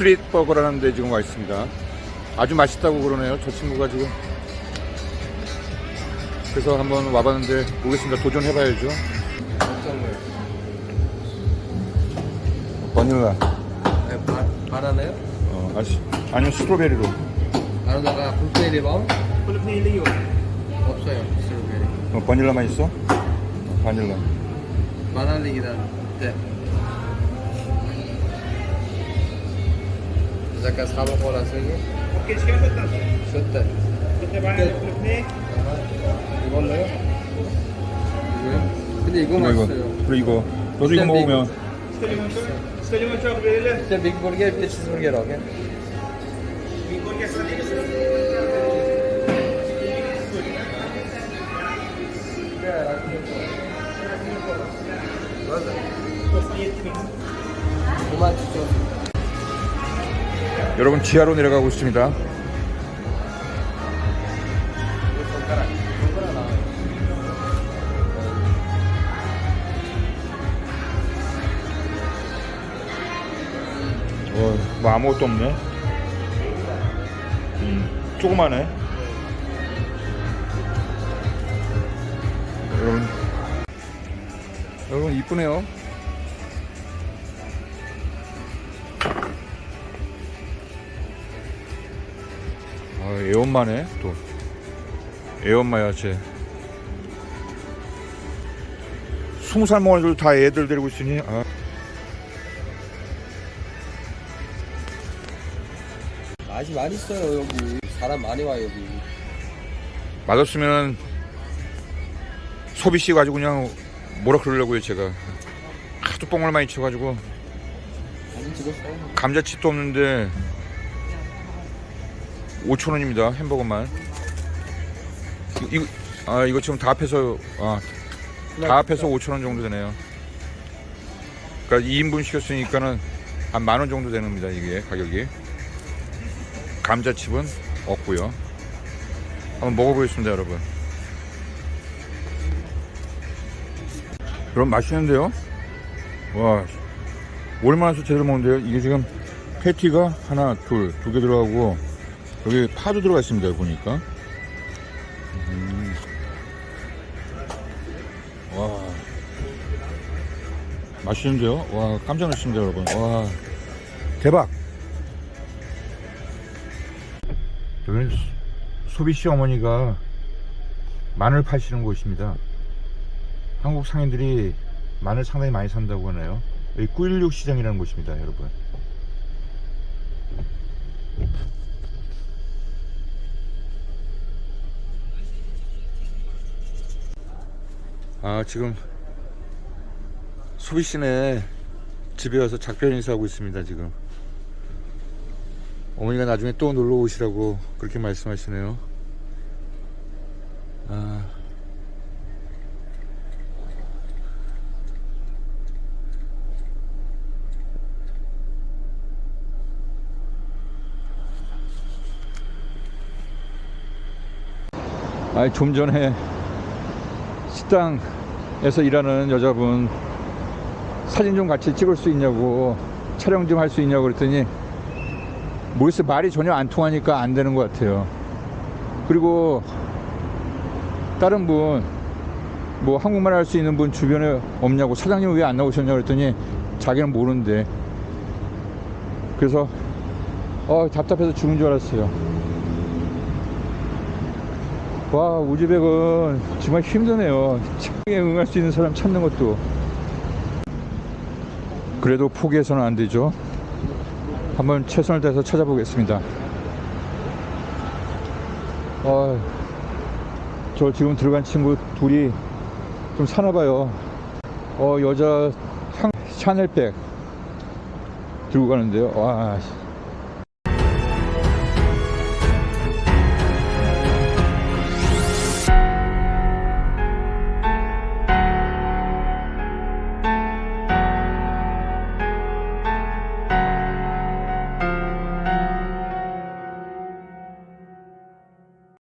스트릿 버거라는 데 지금 와 있습니다. 아주 맛있다고 그러네요. 저 친구가 지금. 그래서 한번 와봤는데 모르겠습니다. 도전해봐야죠. 어떤 거요? 버닐라. 네, 바, 바나나요? 어, 아니, 아니면 스트로베리로. 바나나가 블루베리 바 블루베리요. 없어요. 스트로베리. 어, 버닐라만 있어? 바닐라. 바나나기다는 네. 잠깐 사먹고 나서 이게 오케이, 시간 됐다. 좋다. 그때 바나나 블루베리. 이걸로요? 이거요? 근데 이거 이거, 이거. 맛있어요. 그리고 이거. 너도 이거 먹으면 스텔리먼 초. 스텔리먼 초 블루베리. 진짜 오케이? 이거 계산이 그만 여러분 지하로 내려가고 있습니다. 어, 뭐 아무것도 없네. 음, 조그마네. 여러분, 여러분 이쁘네요. 애엄마네 또. 애엄마 야채. 스무 살 먹은 애들 다 애들 데리고 있으니. 아. 맛이 맛있어요 여기. 사람 많이 와 여기. 맛없으면 소비 씨 가지고 그냥 뭐라 그러려고요 제가 하도 뻥을 많이 쳐가지고. 감자칩도 없는데 5천 원입니다 햄버거만 이- 이거 아 이거 지금 다 합해서 아, 다 합해서 5천 원 정도 되네요. 그러니까 2인분 시켰으니까는 한 만 원 정도 되는 겁니다 이게 가격이. 감자칩은 없고요. 한번 먹어보겠습니다 여러분. 그럼 맛있는데요? 와 얼마나 서 제대로 먹는데요? 이게 지금 패티가 하나 둘 두 개 들어가고 여기 파도 들어가 있습니다 보니까. 음. 와. 맛있는데요? 와 깜짝 놀랐습니다 여러분. 와. 대박. 여기는 소비 씨 어머니가 마늘 파시는 곳입니다. 한국 상인들이 마늘 상당히 많이 산다고 하네요. 여기 916 시장이라는 곳입니다 여러분 아 지금 소비 씨네 집에 와서 작별 인사하고 있습니다 지금. 어머니가 나중에 또 놀러 오시라고 그렇게 말씀하시네요. 아. 아니 좀 전에 식당에서 일하는 여자분 사진 좀 같이 찍을 수 있냐고 촬영 좀 할 수 있냐고 그랬더니 모르겠어요 말이 전혀 안 통하니까 안 되는 것 같아요. 그리고 다른 분 뭐 한국말 할 수 있는 분 주변에 없냐고 사장님 왜 안 나오셨냐고 그랬더니 자기는 모르는데. 그래서 어 답답해서 죽은 줄 알았어요 와 우즈벡은 정말 힘드네요. 창에 응할 수 있는 사람 찾는 것도. 그래도 포기해서는 안 되죠. 한번 최선을 다해서 찾아보겠습니다. 아, 저 지금 들어간 친구 둘이 좀 사나봐요. 어 여자 향 샤넬백 들고 가는데요. 와 씨.